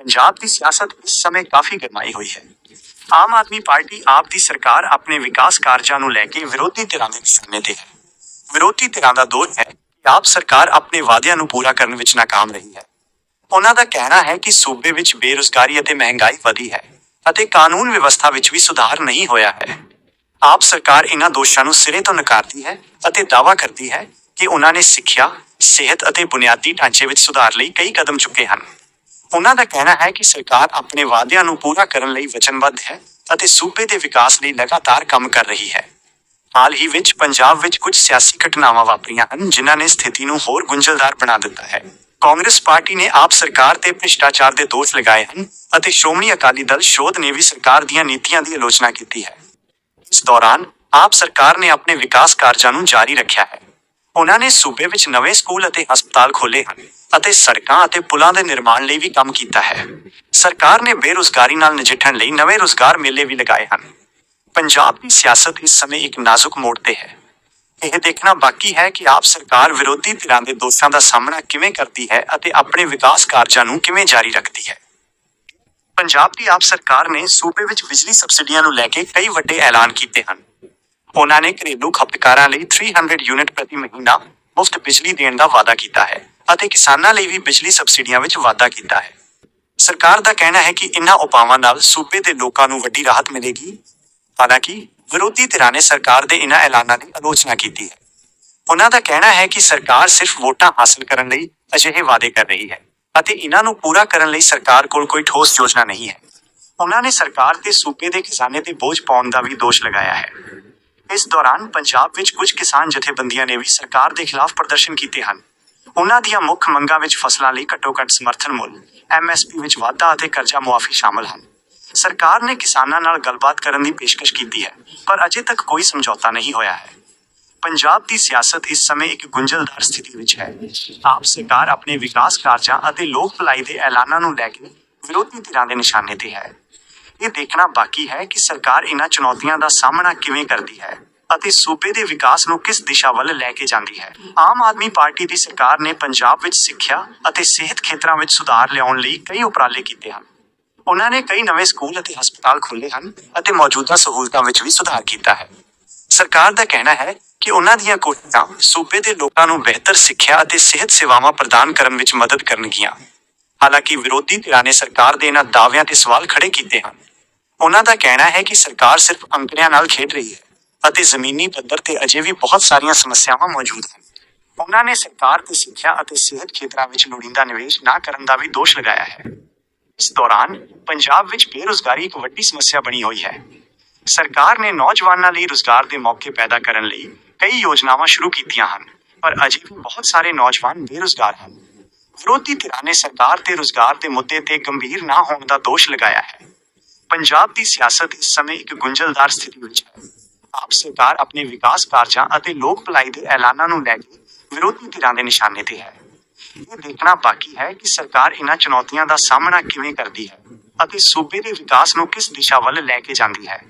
ਪੰਜਾਬ ਦੀ ਸਿਆਸਤ ਇਸ ਸਮੇਂ ਕਾਫੀ ਗਰਮਾਈ ਹੋਈ ਹੈ। ਆਮ ਆਦਮੀ ਪਾਰਟੀ ਆਪ ਦੀ ਸਰਕਾਰ ਆਪਣੇ ਵਿਕਾਸ ਕਾਰਜਾਂ ਨੂੰ ਲੈ ਕੇ ਵਿਰੋਧੀ ਧਿਰਾਂ ਦੇ ਨਿਸ਼ਾਨੇ ਤੇ ਹੈ। ਵਿਰੋਧੀ ਧਿਰਾਂ ਦਾ ਦੋਸ਼ ਹੈ ਕਿ ਆਪ ਸਰਕਾਰ ਆਪਣੇ ਵਾਅਦਿਆਂ ਨੂੰ ਪੂਰਾ ਕਰਨ ਵਿੱਚ ਨਾਕਾਮ ਰਹੀ ਹੈ। ਉਹਨਾਂ ਦਾ ਕਹਿਣਾ ਹੈ ਕਿ ਸੂਬੇ ਵਿੱਚ ਬੇਰੁਜ਼ਗਾਰੀ ਅਤੇ ਮਹਿੰਗਾਈ ਵਧੀ ਹੈ ਅਤੇ ਕਾਨੂੰਨ ਵਿਵਸਥਾ ਵਿੱਚ ਵੀ ਸੁਧਾਰ ਨਹੀਂ ਹੋਇਆ ਹੈ। ਆਪ ਸਰਕਾਰ ਇਹਨਾਂ ਦੋਸ਼ਾਂ ਨੂੰ ਸਿਰੇ ਤੋਂ ਨਕਾਰਦੀ ਹੈ ਅਤੇ ਦਾਅਵਾ ਕਰਦੀ ਹੈ ਕਿ ਉਹਨਾਂ ਨੇ ਸਿੱਖਿਆ, ਸਿਹਤ ਅਤੇ ਬੁਨਿਆਦੀ ਢਾਂਚੇ ਵਿੱਚ ਸੁਧਾਰ ਲਈ ਕਈ ਕਦਮ ਚੁੱਕੇ ਹਨ। ਉਨ੍ਹਾਂ ਦਾ ਕਹਿਣਾ ਹੈ ਕਿ ਸਰਕਾਰ ਆਪਣੇ ਵਾਅਦਿਆਂ ਨੂੰ ਪੂਰਾ ਕਰਨ ਲਈ ਵਚਨਬੱਧ ਹੈ ਅਤੇ ਸੂਬੇ ਦੇ ਵਿਕਾਸ ਲਈ ਲਗਾਤਾਰ ਕੰਮ ਕਰ ਰਹੀ ਹੈ। ਹਾਲ ਹੀ ਵਿੱਚ ਪੰਜਾਬ ਵਿੱਚ ਕੁਝ ਸਿਆਸੀ ਘਟਨਾਵਾਂ ਵਾਪਰੀਆਂ ਹਨ, ਜਿਨ੍ਹਾਂ ਨੇ ਸਥਿਤੀ ਨੂੰ ਹੋਰ ਗੁੰਝਲਦਾਰ ਬਣਾ ਦਿੱਤਾ ਹੈ। ਕਾਂਗਰਸ ਪਾਰਟੀ ਨੇ ਆਪ ਸਰਕਾਰ ਤੇ ਭ੍ਰਿਸ਼ਟਾਚਾਰ ਦੇ ਦੋਸ਼ ਲਗਾਏ ਹਨ ਅਤੇ ਸ਼੍ਰੋਮਣੀ ਅਕਾਲੀ ਦਲ ਸ਼ੋਧ ਨੇ ਵੀ ਸਰਕਾਰ ਦੀਆਂ ਨੀਤੀਆਂ ਦੀ ਆਲੋਚਨਾ ਕੀਤੀ ਹੈ। ਇਸ ਦੌਰਾਨ ਆਪ ਸਰਕਾਰ ਨੇ ਆਪਣੇ ਵਿਕਾਸ ਕਾਰਜਾਂ ਨੂੰ ਜਾਰੀ ਰੱਖਿਆ ਹੈ। ਉਹਨਾਂ ਨੇ ਸੂਬੇ ਵਿੱਚ ਨਵੇਂ ਸਕੂਲ ਅਤੇ ਹਸਪਤਾਲ ਖੋਲ੍ਹੇ ਹਨ ਅਤੇ ਸੜਕਾਂ ਅਤੇ ਪੁਲਾਂ ਦੇ ਨਿਰਮਾਣ ਲਈ ਵੀ ਕੰਮ ਕੀਤਾ ਹੈ। ਸਰਕਾਰ ਨੇ ਬੇਰੁਜ਼ਗਾਰੀ ਨਾਲ ਨਜਿੱਠਣ ਲਈ ਨਵੇਂ ਰੁਜ਼ਗਾਰ ਮੇਲੇ ਵੀ ਲਗਾਏ ਹਨ। ਪੰਜਾਬ ਦੀ ਸਿਆਸਤ ਇਸ ਸਮੇਂ ਇੱਕ ਨਾਜ਼ੁਕ ਮੋੜ ਤੇ ਹੈ। ਇਹ ਦੇਖਣਾ ਬਾਕੀ ਹੈ ਕਿ ਆਪ ਸਰਕਾਰ ਵਿਰੋਧੀ ਧਿਰਾਂ ਦੇ ਦੋਸ਼ਾਂ ਦਾ ਸਾਹਮਣਾ ਕਿਵੇਂ ਕਰਦੀ ਹੈ ਅਤੇ ਆਪਣੇ ਵਿਕਾਸ ਕਾਰਜਾਂ ਨੂੰ ਕਿਵੇਂ ਜਾਰੀ ਰੱਖਦੀ ਹੈ। ਪੰਜਾਬ ਦੀ ਆਪ ਸਰਕਾਰ ਨੇ ਸੂਬੇ ਵਿੱਚ ਬਿਜਲੀ ਸਬਸਿਡੀਆਂ ਨੂੰ ਲੈ ਕੇ ਕਈ ਵੱਡੇ ਐਲਾਨ ਕੀਤੇ ਹਨ। ਉਹਨਾਂ ਨੇ ਘਰੇਲੂ ਖਪਤਕਾਰਾਂ ਲਈ 300 ਯੂਨਿਟ ਪ੍ਰਤੀ ਮਹੀਨਾ ਮੁਫਤ ਬਿਜਲੀ ਦੇਣ ਦਾ ਵਾਅਦਾ ਕੀਤਾ ਹੈ ਅਤੇ ਕਿਸਾਨਾਂ ਲਈ ਵੀ ਬਿਜਲੀ ਸਬਸਿਡੀਆਂ ਵਿੱਚ ਵਾਧਾ ਕੀਤਾ ਹੈ। ਸਰਕਾਰ ਦਾ ਕਹਿਣਾ ਹੈ ਕਿ ਇਨ੍ਹਾਂ ਉਪਾਵਾਂ ਨਾਲ ਸੂਬੇ ਦੇ ਲੋਕਾਂ ਨੂੰ ਵੱਡੀ ਰਾਹਤ ਮਿਲੇਗੀ। ਹਾਲਾਂਕਿ ਵਿਰੋਧੀ ਧਿਰਾਂ ਨੇ ਸਰਕਾਰ ਦੇ ਇਨ੍ਹਾਂ ਐਲਾਨਾਂ ਦੀ ਆਲੋਚਨਾ ਕੀਤੀ ਹੈ। ਉਹਨਾਂ ਦਾ ਕਹਿਣਾ ਹੈ ਕਿ ਸਰਕਾਰ ਸਿਰਫ ਵੋਟਾਂ ਹਾਸਲ ਕਰਨ ਲਈ ਅਜਿਹੇ ਵਾਅਦੇ ਕਰ ਰਹੀ ਹੈ ਅਤੇ ਇਹਨਾਂ ਨੂੰ ਪੂਰਾ ਕਰਨ ਲਈ ਸਰਕਾਰ ਕੋਲ ਕੋਈ ਠੋਸ ਯੋਜਨਾ ਨਹੀਂ ਹੈ। ਉਹਨਾਂ ਨੇ ਸਰਕਾਰ ਤੇ ਸੂਬੇ ਦੇ ਕਿਸਾਨੇ ਤੇ ਬੋਝ ਪਾਉਣ ਦਾ ਵੀ ਦੋਸ਼ ਲਗਾਇਆ ਹੈ। ਇਸ ਦੌਰਾਨ ਪੰਜਾਬ ਵਿੱਚ ਕੁਝ ਕਿਸਾਨ ਜਥੇਬੰਦੀਆਂ ਨੇ ਵੀ ਸਰਕਾਰ ਦੇ ਖਿਲਾਫ ਪ੍ਰਦਰਸ਼ਨ ਕੀਤੇ ਹਨ। ਉਹਨਾਂ ਦੀਆਂ ਮੁੱਖ ਮੰਗਾਂ ਵਿੱਚ ਫਸਲਾਂ ਲਈ ਘੱਟੋ-ਘੱਟ ਸਮਰਥਨ ਮੁੱਲ ਐਮਐਸਪੀ ਵਿੱਚ ਵਾਧਾ ਅਤੇ ਕਰਜ਼ਾ ਮੁਆਫੀ ਸ਼ਾਮਲ ਹਨ। ਸਰਕਾਰ ਨੇ ਕਿਸਾਨਾਂ ਨਾਲ ਗੱਲਬਾਤ ਕਰਨ ਦੀ ਪੇਸ਼ਕਸ਼ ਕੀਤੀ ਹੈ, ਪਰ ਅਜੇ ਤੱਕ ਕੋਈ ਸਮਝੌਤਾ ਨਹੀਂ ਹੋਇਆ ਹੈ। ਪੰਜਾਬ ਦੀ ਸਿਆਸਤ ਇਸ ਸਮੇਂ ਇੱਕ ਗੁੰਝਲਦਾਰ ਸਥਿਤੀ ਵਿੱਚ ਹੈ। ਆਪ ਸਰਕਾਰ ਆਪਣੇ ਵਿਕਾਸ ਕਾਰਜਾਂ ਅਤੇ ਲੋਕ ਭਲਾਈ ਦੇ ਐਲਾਨਾਂ ਨੂੰ ਲੈ ਕੇ ਵਿਰੋਧੀ ਧਿਰਾਂ ਦੇ ਨਿਸ਼ਾਨੇ ਤੇ ਹੈ। ਇਹ ਦੇਖਣਾ ਬਾਕੀ ਹੈ ਕਿ ਸਰਕਾਰ ਇਹਨਾਂ ਚੁਣੌਤੀਆਂ ਦਾ ਸਾਹਮਣਾ ਕਿਵੇਂ ਕਰਦੀ ਹੈ ਅਤੇ ਸੂਬੇ ਦੇ ਵਿਕਾਸ ਨੂੰ ਕਿਸ ਦਿਸ਼ਾ ਵੱਲ ਲੈ ਕੇ ਜਾਂਦੀ ਹੈ। ਆਮ ਆਦਮੀ ਪਾਰਟੀ ਦੀ ਸਰਕਾਰ ਨੇ ਪੰਜਾਬ ਵਿੱਚ ਸਿੱਖਿਆ ਅਤੇ ਸਿਹਤ ਖੇਤਰਾਂ ਵਿੱਚ ਸੁਧਾਰ ਲਿਆਉਣ ਲਈ ਕਈ ਉਪਰਾਲੇ ਕੀਤੇ ਹਨ। ਉਹਨਾਂ ਨੇ ਕਈ ਨਵੇਂ ਸਕੂਲ ਅਤੇ ਹਸਪਤਾਲ ਖੋਲ੍ਹੇ ਹਨ ਅਤੇ ਮੌਜੂਦਾ ਸਹੂਲਤਾਂ ਵਿੱਚ ਵੀ ਸੁਧਾਰ ਕੀਤਾ ਹੈ। ਸਰਕਾਰ ਦਾ ਕਹਿਣਾ ਹੈ ਕਿ ਉਹਨਾਂ ਦੀਆਂ ਕੋਸ਼ਿਸ਼ਾਂ ਸੂਬੇ ਦੇ ਲੋਕਾਂ ਨੂੰ ਬਿਹਤਰ ਸਿੱਖਿਆ ਅਤੇ ਸਿਹਤ ਸੇਵਾਵਾਂ ਪ੍ਰਦਾਨ ਕਰਨ ਵਿੱਚ ਮਦਦ ਕਰਨਗੀਆਂ। ਹਾਲਾਂਕਿ ਵਿਰੋਧੀ ਧਿਰਾਂ ਨੇ ਸਰਕਾਰ ਦੇ ਇਹਨਾਂ ਦਾਅਵਿਆਂ ਤੇ ਸਵਾਲ ਖੜੇ ਕੀਤੇ ਹਨ। ਉਹਨਾਂ ਦਾ ਕਹਿਣਾ ਹੈ ਕਿ ਸਰਕਾਰ ਸਿਰਫ ਅੰਕੜਿਆਂ ਨਾਲ ਖੇਡ ਰਹੀ ਹੈ ਅਤੇ ਜ਼ਮੀਨੀ ਪੱਧਰ ਤੇ ਅਜੇ ਵੀ ਬਹੁਤ ਸਾਰੀਆਂ ਸਮੱਸਿਆਵਾਂ ਮੌਜੂਦ ਹਨ। ਉਹਨਾਂ ਨੇ ਸਰਕਾਰ ਤੇ ਸਿੱਖਿਆ ਅਤੇ ਸਿਹਤ ਖੇਤਰਾਂ ਵਿੱਚ ਲੋੜੀਂਦਾ ਨਿਵੇਸ਼ ਨਾ ਕਰਨ ਦਾ ਵੀ ਦੋਸ਼ ਲਗਾਇਆ ਹੈ। ਇਸ ਦੌਰਾਨ ਪੰਜਾਬ ਵਿੱਚ ਬੇਰੁਜ਼ਗਾਰੀ ਇੱਕ ਵੱਡੀ ਸਮੱਸਿਆ ਬਣੀ ਹੋਈ ਹੈ। ਸਰਕਾਰ ਨੇ ਨੌਜਵਾਨਾਂ ਲਈ ਰੁਜ਼ਗਾਰ ਦੇ ਮੌਕੇ ਪੈਦਾ ਕਰਨ ਲਈ ਕਈ ਯੋਜਨਾਵਾਂ ਸ਼ੁਰੂ ਕੀਤੀਆਂ ਹਨ, ਪਰ ਅਜੇ ਵੀ ਬਹੁਤ ਸਾਰੇ ਨੌਜਵਾਨ ਬੇਰੁਜ਼ਗਾਰ ਹਨ। ਵਿਰੋਧੀ ਧਿਰਾਂ ਨੇ ਸਰਕਾਰ ਤੇ ਰੁਜ਼ਗਾਰ ਦੇ ਮੁੱਦੇ ਤੇ ਗੰਭੀਰ ਨਾ ਹੋਣ ਦਾ ਦੋਸ਼ ਲਗਾਇਆ ਹੈ। ਪੰਜਾਬ ਦੀ ਸਿਆਸਤ ਇਸ ਸਮੇਂ ਇੱਕ ਗੁੰਝਲਦਾਰ ਸਥਿਤੀ ਵਿੱਚ ਹੈ। ਆਪ ਸਰਕਾਰ ਆਪਣੇ ਵਿਕਾਸ ਕਾਰਜਾਂ ਅਤੇ ਲੋਕ ਭਲਾਈ ਦੇ ਐਲਾਨਾਂ ਨੂੰ ਲੈ ਕੇ ਵਿਰੋਧੀ ਧਿਰਾਂ ਦੇ ਨਿਸ਼ਾਨੇ ਤੇ ਹੈ। ਇਹ ਦੇਖਣਾ ਬਾਕੀ ਹੈ ਕਿ ਸਰਕਾਰ ਇਹਨਾਂ ਚੁਣੌਤੀਆਂ ਦਾ ਸਾਹਮਣਾ ਕਿਵੇਂ ਕਰਦੀ ਹੈ ਅਤੇ ਸੂਬੇ ਦੇ ਵਿਕਾਸ ਨੂੰ ਕਿਸ ਦਿਸ਼ਾ ਵੱਲ ਲੈ ਕੇ ਜਾਂਦੀ ਹੈ।